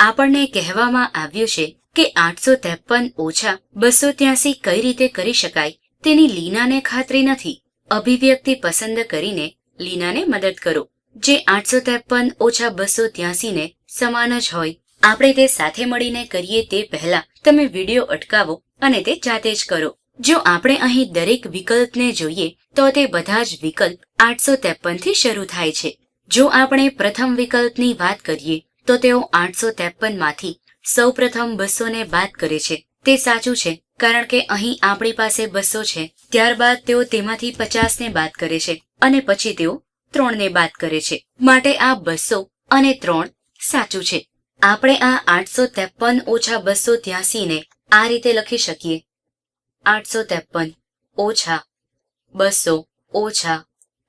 આપણને કહેવામાં આવ્યું છે કે આઠસો ત્રેપન ઓછા બસો ત્યાસી કઈ રીતે કરી શકાય તેની લીનાને ખાતરી નથી. અભિવ્યક્તિ પસંદ કરીને લીનાને મદદ કરો. જે આઠસો ત્રેપન ઓછા બસો ત્યાસીને સમાન જ હોય. આપણે તે સાથે મળીને કરીએ તે પહેલા તમે વિડિયો અટકાવો અને તે જાતે જ કરો. જો આપણે અહીં દરેક વિકલ્પને જોઈએ, તો તે બધા જ વિકલ્પ આઠસો થી શરૂ થાય છે. જો આપણે પ્રથમ વિકલ્પની વાત કરીએ તો તેઓ આઠસો માંથી સૌ પ્રથમ બસોને બાદ કરે છે. તે સાચું છે, કારણ કે અહીં આપણી પાસે બસો છે, ત્યારબાદ તેઓ તેમાંથી પચાસને બાદ કરે છે, અને પછી તેઓ ત્રણને બાદ કરે છે. માટે આ બસો અને ત્રણ સાચું છે. આપણે આ આઠસો ત્રેપન ઓછા બસો ત્યાસીને આ રીતે લખી શકીએ. આઠસો ત્રેપન ઓછા બસો ઓછા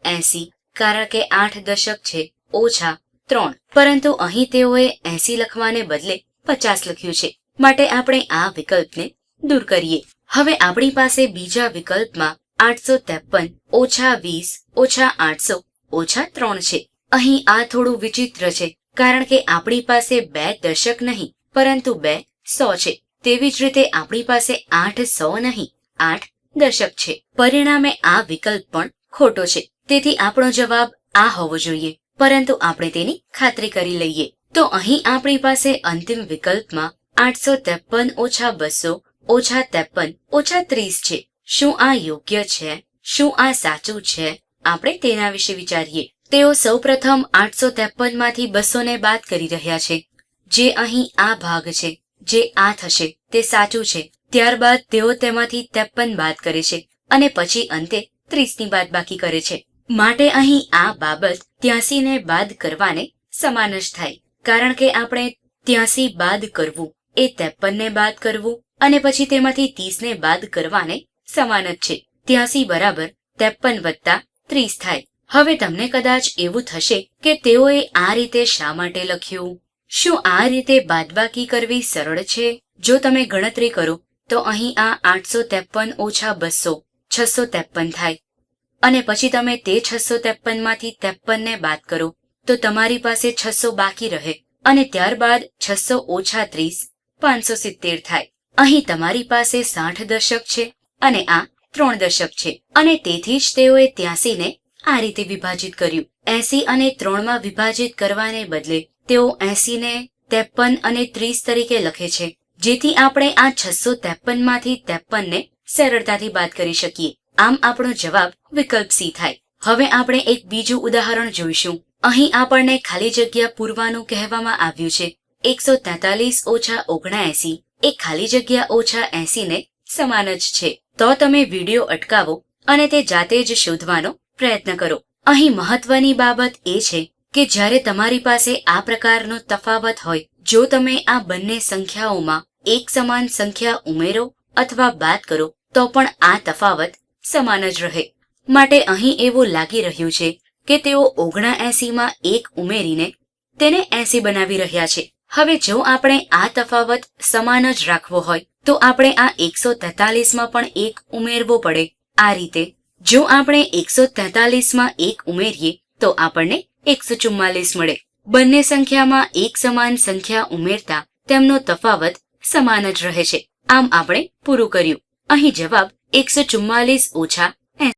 એસી, કારણ કે આઠ દશક છે, ઓછા ત્રણ. પરંતુ અહીં તેઓએ એસી લખવાને બદલે પચાસ લખ્યું છે. માટે આપણે આ વિકલ્પને દૂર કરીએ. હવે આપણી પાસે બીજા વિકલ્પમાં આઠસો ત્રેપન ઓછા વીસ ઓછા આઠસો ઓછા ત્રણ છે. અહીં આ થોડું વિચિત્ર છે, કારણ કે આપણી પાસે બે દશક નહીં, પરંતુ બે સો છે. તેવી જ રીતે આપણી પાસે આઠ સો નહીં, આઠ દશક છે. પરિણામે આ વિકલ્પ પણ ખોટો છે. તેથી આપણો જવાબ આ હોવો જોઈએ. પરંતુ આપણે તેની ખાતરી કરી લઈએ. તો અહીં આપણી પાસે અંતિમ વિકલ્પમાં આઠસો ત્રેપન ઓછા બસો ઓછા ત્રેપન ઓછા ત્રીસ છે. શું આ યોગ્ય છે? શું આ સાચું છે? આપણે તેના વિશે વિચારીએ. તેઓ સૌપ્રથમ આઠસો ત્રેપનમાંથી બસોને બાદ કરી રહ્યા છે. જે અહીં આ ભાગ છે, જે આ થશે, તે સાચું છે. ત્યારબાદ તેઓ તેમાંથી ત્રેપન બાદ કરે છે અને પછી અંતે ત્રીસની બાદ બાકી કરે છે. માટે અહીં આ બાબત ત્યાસીને બાદ કરવાને સમાન જ થાય. કારણ કે આપણે ત્યાસી બાદ કરવું એ ત્રેપનને બાદ કરવું અને પછી તેમાંથી ત્રીસને બાદ કરવાને સમાન જ છે. ત્યાસી બરાબર ત્રેપન વત્તા ત્રીસ થાય. હવે તમને કદાચ એવું થશે કે તેઓએ આ રીતે શા માટે લખ્યું? શું આ રીતે બાદબાકી કરવી સરળ છે? જો તમે ગણતરી કરો, તો અહીં આ આઠસો ત્રેપન ઓછા બસો, છસો ત્રેપન થાય. અને પછી તમે તે છસો ત્રેપનમાંથી ત્રેપનને બાદ કરો, તો તમારી પાસે છસો બાકી રહે, અને ત્યારબાદ છસો ઓછા ત્રીસ, પાંચસો સિત્તેર થાય. અહીં તમારી પાસે સાઠ દશક છે, અને આ ત્રણ દશક છે, અને તેથી જ તેઓએ ત્યાસીને આ રીતે વિભાજિત કર્યું. એસી અને ત્રણમાં વિભાજિત કરવાને બદલે તેઓ એસીને ત્રેપન અને ત્રીસ તરીકે લખે છે, જેથી આપણે આ છસો ત્રેપનમાંથી ત્રેપનને સરળતાથી બાદ કરી શકીએ. આમ આપણો જવાબ વિકલ્પ સી થાય. હવે આપણે એક બીજું ઉદાહરણ જોઈશું. અહીં આપણને ખાલી જગ્યા પૂરવાનું કહેવામાં આવ્યું છે. એકસો તેતાલીસ ઓછા ઓગણાએસી. એ ખાલી જગ્યા ઓછા એસી ને સમાન જ છે. તો તમે વીડિયો અટકાવો અને તે જાતે જ શોધવાનો પ્રયત્ન કરો. અહીં મહત્વની બાબત એ છે કે જ્યારે તમારી પાસે આ પ્રકારનો તફાવત હોય, જો તમે આ બંને સંખ્યાઓમાં એક સમાન સંખ્યા ઉમેરો અથવા બાદ કરો, તો પણ આ તફાવત સમાન જ રહે. માટે અહીં એવું લાગી રહ્યું છે કે તેઓ ઓગણા એસીમાં એક ઉમેરીને તેને એસી બનાવી રહ્યા છે. હવે જો આપણે આ તફાવત સમાન જ રાખવો હોય, તો આપણે આ એકસો તેતાલીસમાં પણ એક ઉમેરવો પડે. આ રીતે, જો આપણે એકસો તેતાલીસમાં એક ઉમેરીએ, તો આપણને એકસો ચુમ્માલીસ મળે. બંને સંખ્યામાં એક સમાન સંખ્યા ઉમેરતા તેમનો તફાવત સમાન જ રહે છે. આમ આપણે પૂરું કર્યું. અહીં જવાબ એકસો ચુમ્માલીસ ઓછા